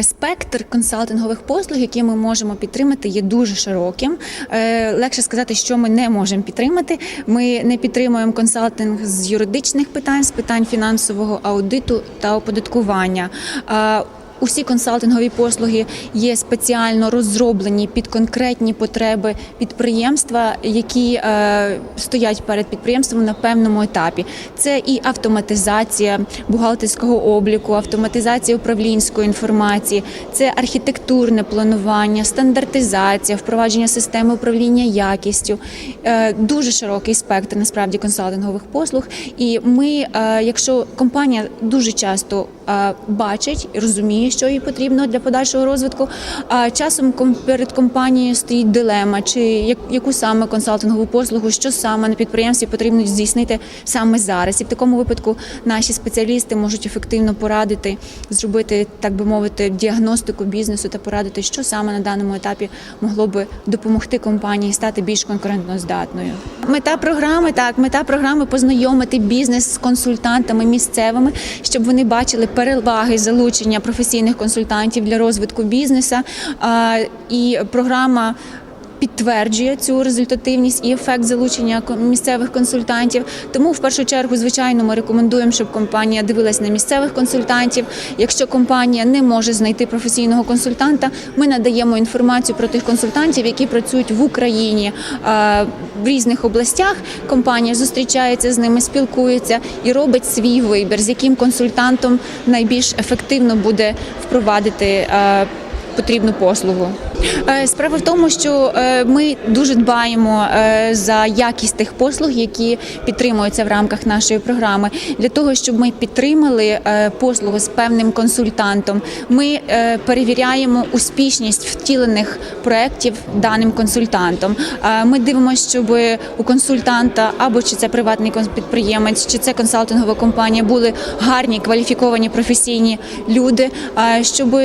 Е, Спектр консалтингових послуг, які ми можемо підтримати, є дуже широким. Е, Легше сказати, що ми не можемо підтримати. Ми не підтримуємо консалтинг з юридичних питань, з питань фінансового аудиту та оподаткування. Усі консалтингові послуги є спеціально розроблені під конкретні потреби підприємства, які е, стоять перед підприємством на певному етапі. Це і автоматизація бухгалтерського обліку, автоматизація управлінської інформації, це архітектурне планування, стандартизація, впровадження системи управління якістю. Е, дуже широкий спектр насправді консалтингових послуг. І ми, е, якщо компанія дуже часто бачить і розуміє, що їй потрібно для подальшого розвитку. А часом перед компанією стоїть дилема, чи яку саме консалтингову послугу, що саме на підприємстві потрібно здійснити саме зараз. І в такому випадку наші спеціалісти можуть ефективно порадити, зробити, так би мовити, діагностику бізнесу та порадити, що саме на даному етапі могло би допомогти компанії стати більш конкурентноздатною. Мета програми так, мета програми познайомити бізнес з консультантами місцевими, щоб вони бачили переваги залучення професійних консультантів для розвитку бізнесу. І програма. Підтверджує цю результативність і ефект залучення місцевих консультантів. Тому в першу чергу, звичайно, ми рекомендуємо, щоб компанія дивилась на місцевих консультантів. Якщо компанія не може знайти професійного консультанта, ми надаємо інформацію про тих консультантів, які працюють в Україні е, в різних областях. Компанія зустрічається з ними, спілкується і робить свій вибір, з яким консультантом найбільш ефективно буде впровадити. Потрібну послугу Е, справа в тому, що е, ми дуже дбаємо е, за якість тих послуг, які підтримуються в рамках нашої програми, для того, щоб ми підтримали послугу з певним консультантом. Ми перевіряємо успішність втілених проєктів даним консультантом. Ми дивимося, щоб у консультанта або чи це приватний підприємець, чи це консалтингова компанія були гарні кваліфіковані професійні люди, щоб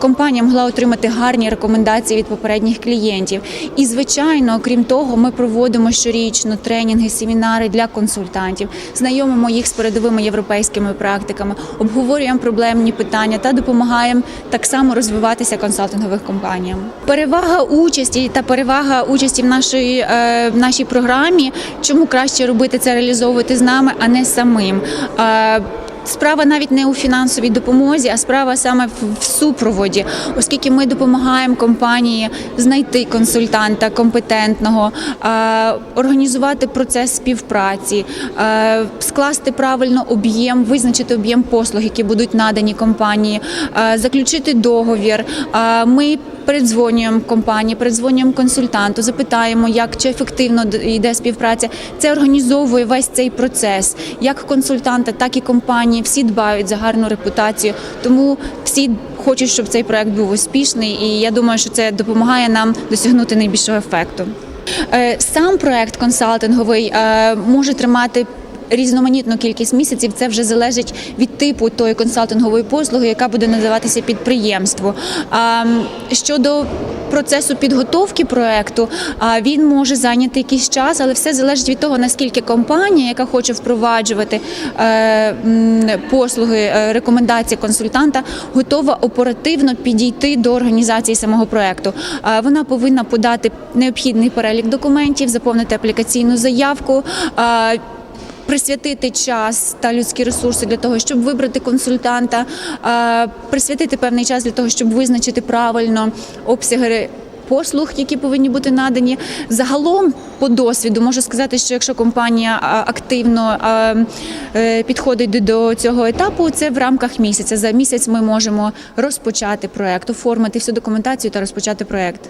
компанія могла отримати гарні рекомендації від попередніх клієнтів. І звичайно, окрім того, ми проводимо щорічно тренінги, семінари для консультантів, знайомимо їх з передовими європейськими практиками, обговорюємо проблемні питання та допомагаємо так само розвиватися консалтингових компаніям. Перевага участі та перевага участі в нашій, е, в нашій програмі. Чому краще робити це реалізовувати з нами, а не самим. Справа навіть не у фінансовій допомозі, а справа саме в- супроводі, оскільки ми допомагаємо компанії знайти консультанта компетентного, е, організувати процес співпраці, е, скласти правильно об'єм, визначити об'єм послуг, які будуть надані компанії, е, заключити договір. Ми передзвонюємо компанії, передзвонюємо консультанту, запитаємо, як чи ефективно йде співпраця. Це організовує весь цей процес. Як консультанти, так і компанії. Всі дбають за гарну репутацію. Тому всі хочуть, щоб цей проект був успішний, і я думаю, що це допомагає нам досягнути найбільшого ефекту. Е, Сам проект консалтинговий е, може тримати. Різноманітну кількість місяців це вже залежить від типу тої консалтингової послуги, яка буде надаватися підприємству. Щодо процесу підготовки проекту, а, він може зайняти якийсь час, але все залежить від того, наскільки компанія, яка хоче впроваджувати е, послуги, е, рекомендації консультанта, готова оперативно підійти до організації самого проекту. Вона повинна подати необхідний перелік документів, заповнити аплікаційну заявку. Присвятити час та людські ресурси для того, щоб вибрати консультанта, е, присвятити певний час для того, щоб визначити правильно обсяги послуг, які повинні бути надані. Загалом, по досвіду, можу сказати, що якщо компанія активно е, е, підходить до цього етапу, це в рамках місяця. За місяць ми можемо розпочати проект, оформити всю документацію та розпочати проект.